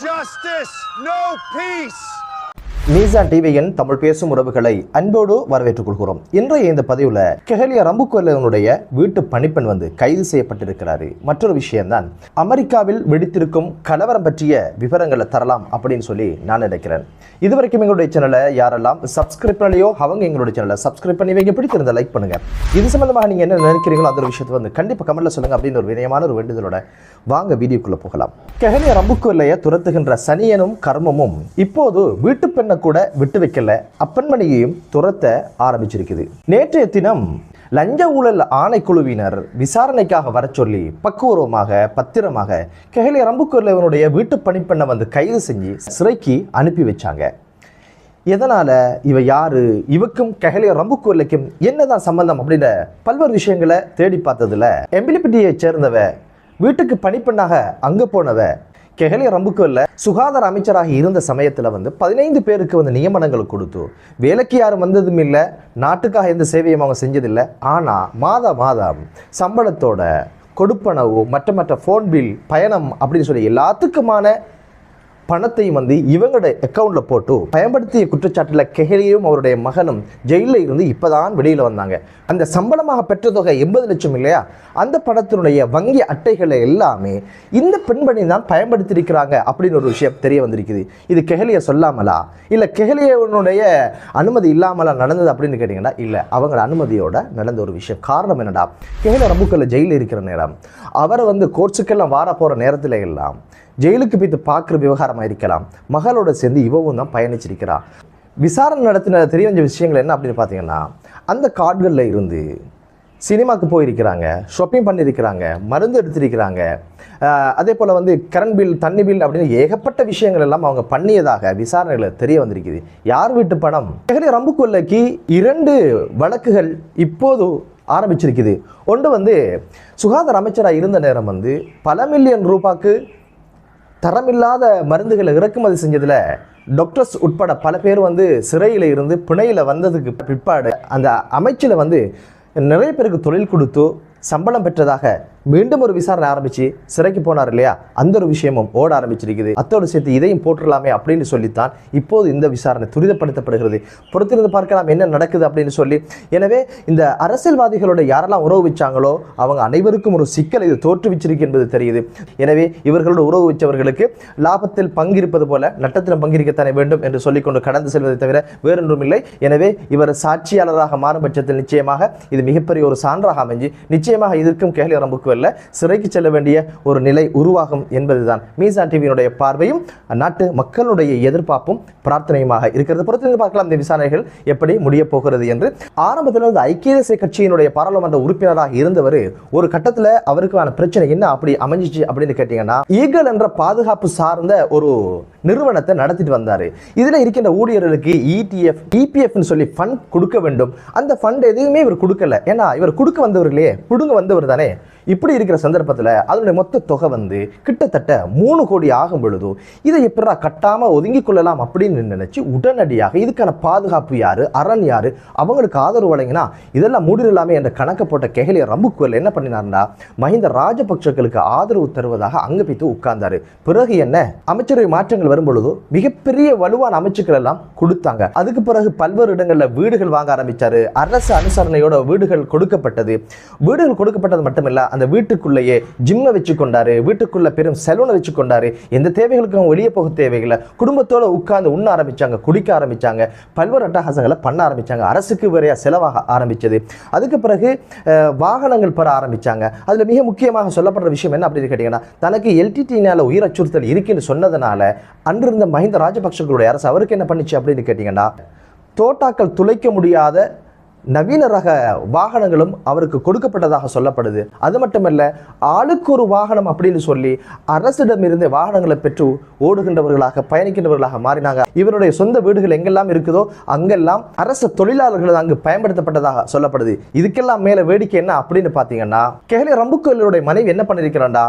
justice, no peace. மீசான் டிவியின் தமிழ் பேசும் உறவுகளை அன்போடு வரவேற்றுக் கொள்கிறோம். இன்றைய இந்த பதிவில் கெஹலியா ரம்புக்கோலனுடைய வீட்டு பணிப்பெண் வந்து கைது செய்யப்பட்டிருக்கிறாரு. மற்றொரு விஷயம்தான் அமெரிக்காவில் வெடித்திருக்கும் கலவரம் பற்றிய விவரங்களை தரலாம் அப்படின்னு சொல்லி நான் நினைக்கிறேன். இதுவரைக்கும் எங்களுடைய சேனலை யாரெல்லாம் சப்ஸ்கிரைப் பண்ணலையோ அவங்க எங்களுடைய சேனலை சப்ஸ்கிரைப் பண்ணி வைங்க. பிடித்திருந்த லைக் பண்ணுங்க. இது சம்பந்தமாக நீங்க என்ன நினைக்கிறீங்களோ அந்த ஒரு விஷயத்தை வந்து கண்டிப்பாக கமெண்ட்ல சொல்லுங்க. அப்படின்னு ஒரு வினயமான ஒரு வேண்டுதலோட வாங்க வீடியோக்குள்ள போகலாம். கெஹலியா ரம்புக்கோல்லையை துரத்துகின்ற சனியனும் கர்மமும் இப்போது வீட்டு பெண்ணை கூட விட்டு வைக்கல. அப்பன்மணியையும் துரத்த ஆரம்பிச்சிருக்குது. நேற்றைய தினம் லஞ்ச ஊழல் ஆணைக்குழுவினர் விசாரணைக்காக வர சொல்லி பக்குவரமாக பத்திரமாக கெஹலியா ரம்புக்கொல்லவனுடைய வீட்டு பணிப்பெண்ணை வந்து கைது செஞ்சு சிறைக்கு அனுப்பி வச்சாங்க. எதனால? இவ யாரு? இவக்கும் கெஹலியா ரம்புக்கொல்லைக்கும் என்னதான் சம்பந்தம் அப்படின்ற பல்வேறு விஷயங்களை தேடி பார்த்ததுல எம்பிலிப்பிட்டியை சேர்ந்தவ வீட்டுக்கு பணிப்பெண்ணாக அங்க போனவ கெஹலியா இல்லை சுகாதார அமைச்சராக இருந்த சமயத்தில் வந்து பதினைந்து பேருக்கு வந்து நியமனங்கள் கொடுத்து வேலைக்கு யாரும் வந்ததும் இல்லை நாட்டுக்காக எந்த சேவையும் அவங்க செஞ்சதில்லை. ஆனால் மாதா மாதம் சம்பளத்தோட கொடுப்பனவு மற்ற மற்ற ஃபோன் பில் பயணம் அப்படின்னு சொல்லி எல்லாத்துக்குமான பணத்தையும் வந்து இவங்களோட அக்கௌண்ட்ல போட்டு பயன்படுத்திய குற்றச்சாட்டில் கெஹலியும் அவருடைய மகனும் ஜெயிலில் இருந்து இப்பதான் வெளியில வந்தாங்க. அந்த சம்பளமாக பெற்ற தொகை எண்பது லட்சம் இல்லையா? அந்த பணத்தினுடைய வங்கி அட்டைகளை எல்லாமே இந்த பெண்மணி தான் பயன்படுத்தியிருக்கிறாங்க அப்படின்னு ஒரு விஷயம் தெரிய வந்திருக்குது. இது கெஹலிய சொல்லாமலா? இல்லை கெஹலியனுடைய அனுமதி இல்லாமலா நடந்தது அப்படின்னு கேட்டிங்கன்னா இல்லை அவங்க அனுமதியோட நடந்த ஒரு விஷயம். காரணம் என்னடா? கெஹலிய ரம்புக்கல்ல ஜெயிலில் இருக்கிற நேரம். அவரை வந்து கோர்ட்ஸுக்கெல்லாம் வார போகிற நேரத்தில் எல்லாம் ஜெயிலுக்கு போய்த்து பார்க்குற விவகாரமாக இருக்கலாம். மகளோட சேர்ந்து இவவும் தான் பயணிச்சிருக்கிறா. விசாரணை நடத்தின தெரிய வந்த விஷயங்கள் என்ன அப்படின்னு பார்த்தீங்கன்னா அந்த கார்டுகளில் இருந்து சினிமாவுக்கு போயிருக்கிறாங்க ஷாப்பிங் பண்ணியிருக்கிறாங்க மருந்து எடுத்திருக்கிறாங்க. அதே போல் வந்து கரண்ட் பில் தண்ணி பில் அப்படின்னு ஏகப்பட்ட விஷயங்கள் எல்லாம் அவங்க பண்ணியதாக விசாரணையில் தெரிய வந்திருக்குது. யார் வீட்டு பணம்? நெஹ்ரு ரம்புக்கொல்லைக்கு இரண்டு வழக்குகள் இப்போது ஆரம்பிச்சிருக்குது. ஒன்று வந்து சுகாதார அமைச்சராக இருந்த நேரம் வந்து பல மில்லியன் ரூபாய்க்கு தரமில்லாத மருந்துகளை இறக்குமதி செஞ்சதில் டாக்டர்ஸ் உட்பட பல பேர் வந்து சிறையில் இருந்து பிணையில் வந்ததுக்கு பிற்பாடு அந்த அமைச்சில் வந்து நிறைய பேருக்கு தொழில் கொடுத்து சம்பளம் பெற்றதாக மீண்டும் ஒரு விசாரணை ஆரம்பிச்சு சிறைக்கு போனார் இல்லையா? அந்த ஒரு விஷயமும் ஓட ஆரம்பிச்சிருக்குது. அத்தோடு சேர்த்து இதையும் போட்டுடலாமே அப்படின்னு சொல்லித்தான் இப்போது இந்த விசாரணை துரிதப்படுத்தப்படுகிறது. பொறுத்திருந்து பார்க்கலாம் என்ன நடக்குது அப்படின்னு சொல்லி. எனவே இந்த அரசியல்வாதிகளோட யாரெல்லாம் உறவு வச்சாங்களோ அவங்க அனைவருக்கும் ஒரு சிக்கல் இது தோற்றுவிச்சிருக்கு என்பது தெரியுது. எனவே இவர்களோட உறவு வச்சவர்களுக்கு லாபத்தில் பங்கிருப்பது போல நட்டத்திலும் பங்கிருக்கத்தானே வேண்டும் என்று சொல்லிக்கொண்டு கடந்து செல்வதை தவிர வேறொன்றும் இல்லை. எனவே இவர் சாட்சியாளராக மாறும் பட்சத்தில் நிச்சயமாக இது மிகப்பெரிய ஒரு சான்றாக அமைஞ்சு நிச்சயமாக இதற்கும் கேள்வி வரம்புக்கு வரல சிறைக்கு செல்ல வேண்டிய ஒரு நிலை உருவாகும் என்பதுதான். மீசான் டிவியினுடைய பார்வையும் நாட்டு மக்களுடைய எதிர்பார்ப்பும் பிரார்த்தனையுமாக இருக்கிறது. பொறுத்திருந்து பார்க்கலாம் இந்த விசாரணைகள் எப்படி முடிய போகிறது என்று. ஆரம்பத்தில் வந்து ஐக்கிய தேசிய கட்சியினுடைய பாராளுமன்ற உறுப்பினராக இருந்தவர் ஒரு கட்டத்தில் அவருக்கான பிரச்சனை என்ன அப்படி அமைஞ்சிச்சு அப்படின்னு கேட்டீங்கன்னா ஈகல் என்ற பாதுகாப்பு சார்ந்த ஒரு நிறுவனத்தை நடத்திட்டு வந்தாரு. இதுல இருக்கின்ற ஊழியர்களுக்கு இடிஎஃப் இபிஎஃப்னு சொல்லி ஃபண்ட் கொடுக்க வேண்டும். அந்த ஃபண்ட் எதுவுமே இவர் கொடுக்கல. ஏன்னா இவர் கொடுக்க வந்தவர் இல்லையே வந்தவர் தானே. இப்படி இருக்கிற சந்தர்ப்பத்தில் அதனுடைய மொத்த தொகை வந்து கிட்டத்தட்ட மூணு கோடி ஆகும் பொழுது இதை எப்படா கட்டாமல் ஒதுங்கிக் கொள்ளலாம் அப்படின்னு நினைச்சு உடனடியாக இதுக்கான பாதுகாப்பு யார்? அரண் யார்? அவங்களுக்கு ஆதரவு வழங்கினா இதெல்லாம் மூடிடலாமே என்ற கணக்கை போட்ட கெஹலிய ரம்புக்குவல் என்ன பண்ணினார்னா மஹிந்த ராஜபக்சர்களுக்கு ஆதரவு தருவதாக அங்கே போய்த்து உட்கார்ந்தாரு. பிறகு என்ன? அமைச்சரவை மாற்றங்கள் வரும் பொழுது மிகப்பெரிய வலுவான அமைச்சுக்கள் எல்லாம் கொடுத்தாங்க. அதுக்கு பிறகு பல்வேறு இடங்களில் வீடுகள் வாங்க ஆரம்பித்தார் அரசு அனுசரணையோட வீடுகள் கொடுக்கப்பட்டது. வீடுகள் கொடுக்கப்பட்டது மட்டுமில்ல அந்த வீட்டுக்குள்ளேயே ஜிம்மை வச்சு கொண்டாரு வீட்டுக்குள்ளே பெரும் செலூனை வச்சு கொண்டாரு எந்த தேவைகளுக்கும் வெளியே போக தேவையில்லை. குடும்பத்தோடு உட்கார்ந்து உண்ண ஆரம்பித்தாங்க குடிக்க ஆரம்பித்தாங்க பல்வேறு அட்டகாசங்களை பண்ண ஆரம்பித்தாங்க அரசுக்கு வேறையாக செலவாக ஆரம்பித்தது அதுக்கு பிறகு வாகனங்கள் பெற ஆரம்பிச்சாங்க. அதில் மிக முக்கியமாக சொல்லப்படுற விஷயம் என்ன அப்படின்னு கேட்டிங்கன்னா தனக்கு எல்டிடினால் உயிர் அச்சுறுத்தல் இருக்குன்னு சொன்னதுனால அன்றிருந்த மஹிந்த ராஜபக்சர்களுடைய அரசு அவருக்கு என்ன பண்ணிச்சு அப்படின்னு கேட்டிங்கன்னா தோட்டாக்கள் துளைக்க முடியாத நவீன ரக வாகனங்களும் அவருக்கு கொடுக்கப்பட்டதாக சொல்லப்படுது. அது மட்டுமல்ல ஆளுக்கு ஒரு வாகனம் அப்படின்னு சொல்லி அரசிடமிருந்து வாகனங்களை பெற்று ஓடுகின்றவர்களாக பயணிக்கின்றவர்களாக மாறினாங்க. இவருடைய சொந்த வீடுகள் எங்கெல்லாம் இருக்குதோ அங்கெல்லாம் அரசு தொழிலாளர்கள் அங்கு பயன்படுத்தப்பட்டதாக சொல்லப்படுது. இதுக்கெல்லாம் மேல வேடிக்கை என்ன அப்படின்னு பார்த்தீங்கன்னா கெஹலி ரம்புக்கோயிலுடைய மனைவி என்ன பண்ணியிருக்கிறாண்டா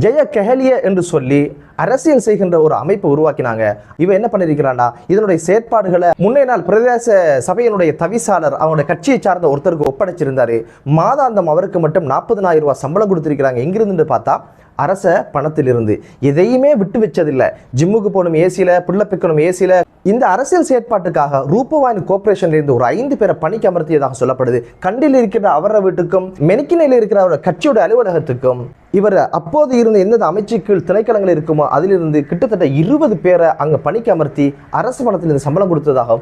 ஜெய கெஹலிய என்று சொல்லி அரசியல் செய்கின்ற ஒரு அமைப்பு உருவாக்கினாங்க. இவன் என்ன பண்ணிருக்கிறான்னா இதனுடைய செயற்பாடுகளை முன்னே நாள் பிரதேச சபையினுடைய தவிசாளர் அவனுடைய கட்சியை சார்ந்த ஒருத்தருக்கு ஒப்படைச்சிருந்தாரு. மாதாந்தம் அவருக்கு மட்டும் நாற்பதனாயிரம் ரூபாய் சம்பளம் கொடுத்திருக்கிறாங்க. இங்கிருந்து பார்த்தா அரச பணத்திலிருந்து. எதையுமே விட்டு வச்சதில்லை. ஜிம்முக்கு போகணும் ஏசியில் பிள்ளை பிக்கணும் ஏசியில். இந்த அரசியல் செயற்பாட்டுக்காக ரூபவாயின் கோர்பரேஷன்லேருந்து ஒரு ஐந்து பேரை பணிக்கு அமர்த்தியதாக சொல்லப்படுது. கண்டில் இருக்கிற அவர வீட்டுக்கும் மெனிக்கினையில் இருக்கிற அவர கட்சியோட அலுவலகத்துக்கும் இவர் அப்போது இருந்த எந்தெந்த அமைச்சுக்கள் திணைக்களங்கள் இருக்குமோ அதிலிருந்து கிட்டத்தட்ட இருபது பேரை அங்கே பணிக்கு அமர்த்தி அரசு பணத்திலிருந்து சம்பளம் கொடுத்ததாக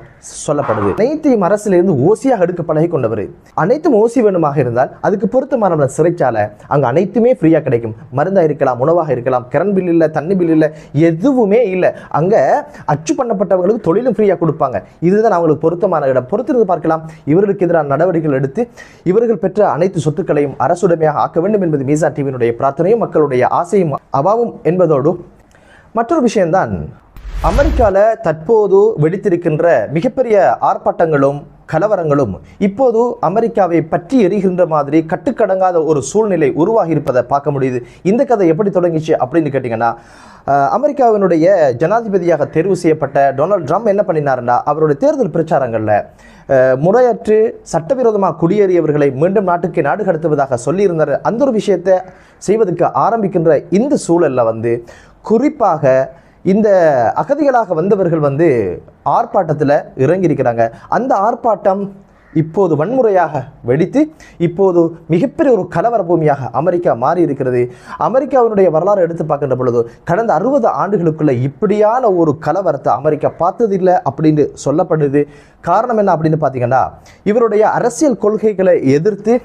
சொல்லப்படுது. அனைத்தையும் அரசிலிருந்து ஓசியாக எடுக்க பழகி கொண்டவர். அனைத்தும் ஓசி வேணுமாக இருந்தால் அதுக்கு பொருத்தமான சிறைச்சாலை. அங்கே அனைத்துமே ஃப்ரீயாக கிடைக்கும். மருந்தாக இருக்கலாம் உணவாக இருக்கலாம் கரண்ட் பில் இல்லை தண்ணி பில் இல்லை எதுவுமே இல்லை. அங்கே அச்சு பண்ணப்பட்டவங்களுக்கு தொழிலும் ஃப்ரீயாக கொடுப்பாங்க. இதுதான் அவங்களுக்கு பொருத்தமான இடம். பொறுத்திருந்து பார்க்கலாம். இவர்களுக்கு எதிரான நடவடிக்கைகள் எடுத்து இவர்கள் பெற்ற அனைத்து சொத்துக்களையும் அரசுடைமையாக ஆக்க வேண்டும் என்பது மீசா டிவியினுடைய பிரார்த்தனையும் மக்களுடைய ஆசையும் அபாவும் என்பதோடு மற்றொரு விஷயம்தான் அமெரிக்காவில் தற்போது வெடித்திருக்கின்ற மிகப்பெரிய ஆர்ப்பாட்டங்களும் கலவரங்களும் இப்போது அமெரிக்காவை பற்றி எரிகின்ற மாதிரி கட்டுக்கடங்காத ஒரு சூழ்நிலை உருவாகி இருப்பதை பார்க்க முடியுது. இந்த கதை எப்படி தொடங்கிச்சு அப்படின்னு கேட்டிங்கன்னா அமெரிக்காவினுடைய ஜனாதிபதியாக தேர்வு செய்யப்பட்ட டொனால்ட் ட்ரம்ப் என்ன பண்ணினாருன்னா அவருடைய தேர்தல் பிரச்சாரங்களில் முறையற்று சட்டவிரோதமாக குடியேறியவர்களை மீண்டும் நாட்டுக்கு நாடு கடத்துவதாக சொல்லியிருந்தார். அந்த ஒரு விஷயத்தை செய்வதற்கு ஆரம்பிக்கின்ற இந்த சூழலில் வந்து குறிப்பாக இந்த அகதிகளாக வந்தவர்கள் வந்து ஆர்ப்பாட்டத்தில் இறங்கியிருக்கிறாங்க. அந்த ஆர்ப்பாட்டம் இப்போது வன்முறையாக வெடித்து இப்போது மிகப்பெரிய ஒரு கலவர பூமியாக அமெரிக்கா மாறி இருக்கிறது அமெரிக்காவினுடைய வரலாறு எடுத்து பார்க்கின்ற பொழுது கடந்த அறுபது ஆண்டுகளுக்குள்ள இப்படியான ஒரு கலவரத்தை அமெரிக்கா பார்த்ததில்லை அப்படின்னு சொல்லப்படுது. காரணம் என்ன அப்படின்னு பார்த்தீங்கன்னா இவருடைய அரசியல் கொள்கைகளை எதிர்த்து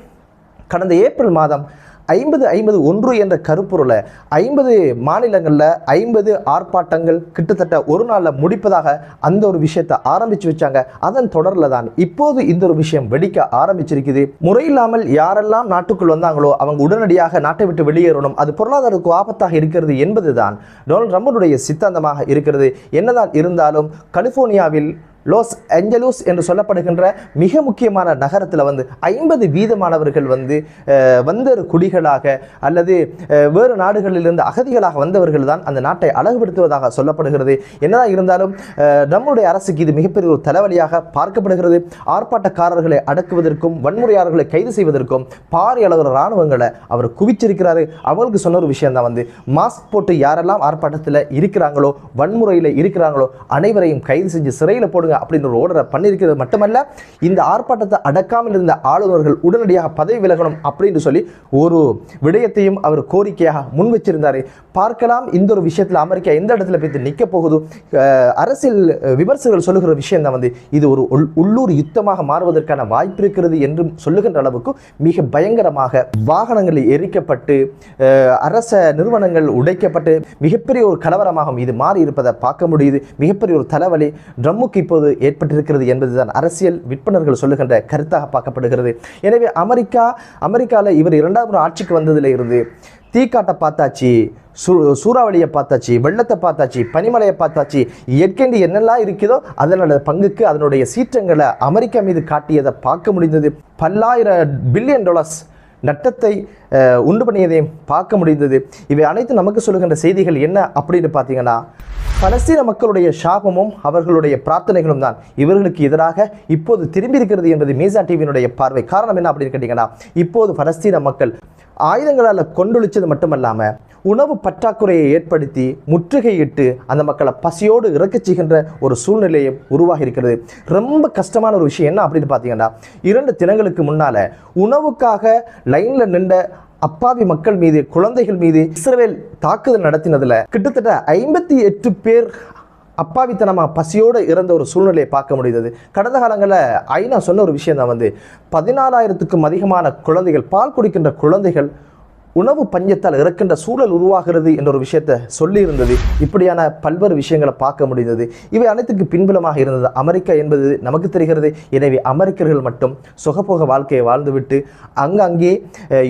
கடந்த ஏப்ரல் மாதம் ஐம்பது ஐம்பது ஒன்று என்ற கருப்பொருளை ஐம்பது மாநிலங்களில் ஐம்பது ஆர்ப்பாட்டங்கள் கிட்டத்தட்ட ஒரு நாளில் முடிப்பதாக அந்த ஒரு விஷயத்தை ஆரம்பித்து வச்சாங்க. அதன் தொடரில் தான் இப்போது இந்த ஒரு விஷயம் வெடிக்க ஆரம்பிச்சிருக்குது. முறையில்லாமல் யாரெல்லாம் நாட்டுக்குள் வந்தாங்களோ அவங்க உடனடியாக நாட்டை விட்டு வெளியேறணும். அது பொருளாதாரத்துக்கு ஆபத்தாக இருக்கிறது என்பதுதான் டொனால்ட் ட்ரம்புடைய சித்தாந்தமாக இருக்கிறது. என்னதான் இருந்தாலும் கலிஃபோர்னியாவில் லாஸ் ஏஞ்சலூஸ் என்று சொல்லப்படுகின்ற மிக முக்கியமான நகரத்தில் வந்து ஐம்பது வீதமானவர்கள் வந்து வந்தர் குடிகளாக அல்லது வேறு நாடுகளிலிருந்து அகதிகளாக வந்தவர்கள் தான் அந்த நாட்டை அழகுபடுத்துவதாக சொல்லப்படுகிறது. என்னதான் இருந்தாலும் நம்முடைய அரசுக்கு இது மிகப்பெரிய ஒரு தலைவலியாக பார்க்கப்படுகிறது. ஆர்ப்பாட்டக்காரர்களை அடக்குவதற்கும் வன்முறையாளர்களை கைது செய்வதற்கும் பாரிய அளவு இராணுவங்களை அவர் குவிச்சிருக்கிறாரு. அவங்களுக்கு சொன்ன ஒரு விஷயம் தான் வந்து மாஸ்க் போட்டு யாரெல்லாம் ஆர்ப்பாட்டத்தில் இருக்கிறாங்களோ வன்முறையில் இருக்கிறாங்களோ அனைவரையும் கைது செஞ்சு சிறையில் போடுங்க அப்படின்ற ஒரு ஓர்டரை பண்ணியிருக்கிறது மட்டுமல்ல இந்த ஆர்ப்பாட்டத்தை அடக்காமல் இருந்த ஆளுநர்கள் உடனடியாக பதவி விலகணும் அப்படின்னு சொல்லி ஒரு விடயத்தையும் அவர் கோரிக்கையாக முன் வச்சிருந்தார். பார்க்கலாம் இந்த ஒரு விஷயத்தில் அமெரிக்கா எந்த இடத்துல போய் நிற்க போகுது? அரசியல் விமர்சகர்கள் சொல்லுகிற விஷயம் தான் வந்து இது ஒரு உள்- உள்ளூர் யுத்தமாக மாறுவதற்கான வாய்ப்பு இருக்கிறது என்றும் சொல்லுகின்ற அளவுக்கு மிக பயங்கரமாக வாகனங்களில் எரிக்கப்பட்டு அரச நிறுவனங்கள் உடைக்கப்பட்டு மிகப்பெரிய ஒரு கலவரமாகவும் இது மாறி இருப்பதை பார்க்க முடியுது. மிகப்பெரிய ஒரு தலைவலி. ட்ரம்முக்கு இப்போது ஏற்பட்டிருக்கிறது என்பதுதான் அரசியல் விற்பனர்கள் சொல்லுகின்ற கருத்தாக பார்க்கப்படுகிறது. எனவே அமெரிக்கா அமெரிக்காவில் இவர் இரண்டாவது ஆட்சிக்கு வந்ததில் இருந்து தீக்காட்டை பார்த்தாச்சு சூ சூறாவளியை பார்த்தாச்சு வெள்ளத்தை பார்த்தாச்சு பனிமலையை பார்த்தாச்சு இயற்கைண்டு என்னெல்லாம் இருக்குதோ அதனோட பங்குக்கு அதனுடைய சீற்றங்களை அமெரிக்கா மீது காட்டியதை பார்க்க முடிந்தது. பல்லாயிரம் பில்லியன் டாலர்ஸ் நட்டத்தை உண்டு பண்ணியதையும் பார்க்க முடிந்தது. இவை அனைத்து நமக்கு சொல்லுகின்ற செய்திகள் என்ன அப்படின்னு பார்த்தீங்கன்னா பலஸ்தீன மக்களுடைய சாபமும் அவர்களுடைய பிரார்த்தனைகளும் தான். இவர்களுக்கு எதிராக இப்போது திரும்பி இருக்கிறது என்பது மீசா டிவியினுடைய பார்வை. காரணம் என்ன அப்படின்னு கேட்டிங்கன்னா இப்போது பலஸ்தீன மக்கள் ஆயுதங்களால் கொண்டொழிச்சது மட்டுமல்லாமல் உணவு பற்றாக்குறையை ஏற்படுத்தி முற்றுகையிட்டு அந்த மக்களை பசியோடு இறக்கச் செய்கின்ற ஒரு சூழ்நிலையும் உருவாகி இருக்கிறது ரொம்ப கஷ்டமான ஒரு விஷயம் என்ன அப்படின்னு பார்த்தீங்கன்னா இரண்டு தினங்களுக்கு முன்னால் உணவுக்காக லைனில் நின்ற அப்பாவி மக்கள் மீது குழந்தைகள் மீது இஸ்ரேல் தாக்குதல் நடத்தினதில் கிட்டத்தட்ட ஐம்பத்தி எட்டு பேர் அப்பாவித்தனமாக பசியோடு இறந்த ஒரு சூழ்நிலையை பார்க்க முடிந்தது. கடந்த காலங்களில் ஐநா சொன்ன ஒரு விஷயம் தான் வந்து பதினாலாயிரத்துக்கும் அதிகமான குழந்தைகள் பால் குடிக்கின்ற குழந்தைகள் உணவு பஞ்சத்தால் இறக்கின்ற சூழல் உருவாகிறது என்ற ஒரு விஷயத்தை சொல்லியிருந்தது. இப்படியான பல்வேறு விஷயங்களை பார்க்க முடிந்தது. இவை அனைத்துக்கு பின்புலமாக இருந்தது. அமெரிக்கா என்பது நமக்கு தெரிகிறது. எனவே அமெரிக்கர்கள் மட்டும் சுகபோக வாழ்க்கையை வாழ்ந்துவிட்டு அங்கங்கே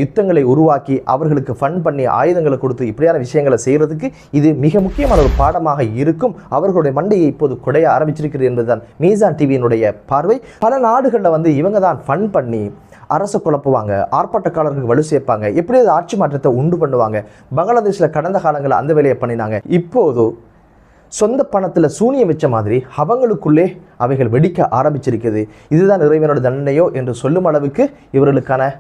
யுத்தங்களை உருவாக்கி அவர்களுக்கு ஃபன் பண்ணி ஆயுதங்களை கொடுத்து இப்படியான விஷயங்களை செய்கிறதுக்கு இது மிக முக்கியமான ஒரு பாடமாக இருக்கும். அவர்களுடைய மண்டையை இப்போது குடைய ஆரம்பிச்சிருக்கிறது என்பதுதான். மீசான் டிவியினுடைய பார்வை. பல நாடுகளில் வந்து இவங்க தான் ஃபன் பண்ணி அரசு குழப்புவாங்க ஆர்ப்பாட்டக்காரர்களுக்கு வலு சேர்ப்பாங்க எப்படி அது ஆட்சி மாற்றத்தை உண்டு பண்ணுவாங்க? பங்களாதேஷில் கடந்த காலங்களில் அந்த வேலையை பண்ணினாங்க. இப்போது சொந்த பணத்தில் சூனியம் வச்ச மாதிரி அவங்களுக்குள்ளே அவைகள் வெடிக்க ஆரம்பிச்சிருக்குது. இதுதான் இறைவனோட தண்டனையோ என்று சொல்லும் அளவுக்கு இவர்களுக்கான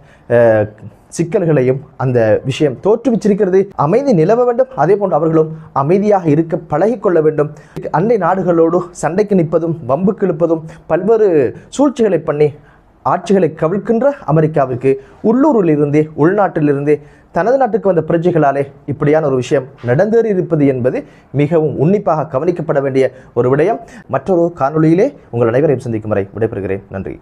சிக்கல்களையும் அந்த விஷயம் தோற்றுவிச்சிருக்கிறது. அமைதி நிலவ வேண்டும். அதே போன்று அவர்களும் அமைதியாக இருக்க பழகிக்கொள்ள வேண்டும். அண்டை நாடுகளோடு சண்டைக்கு நிற்பதும் வம்புக்கு இழுப்பதும் பல்வேறு சூழ்ச்சிகளை பண்ணி ஆட்சிகளை கவிழ்க்கின்ற அமெரிக்காவிற்கு உள்ளூரிலிருந்தே உள்நாட்டிலிருந்தே தனது நாட்டுக்கு வந்த பிரஜைகளாலே இப்படியான ஒரு விஷயம் நடந்தேறி இருப்பது என்பது மிகவும் உன்னிப்பாக கவனிக்கப்பட வேண்டிய ஒரு விடயம். மற்றொரு காணொளியிலே உங்கள் அனைவரையும் சந்திக்கும் வரை விடைபெறுகிறேன். நன்றி.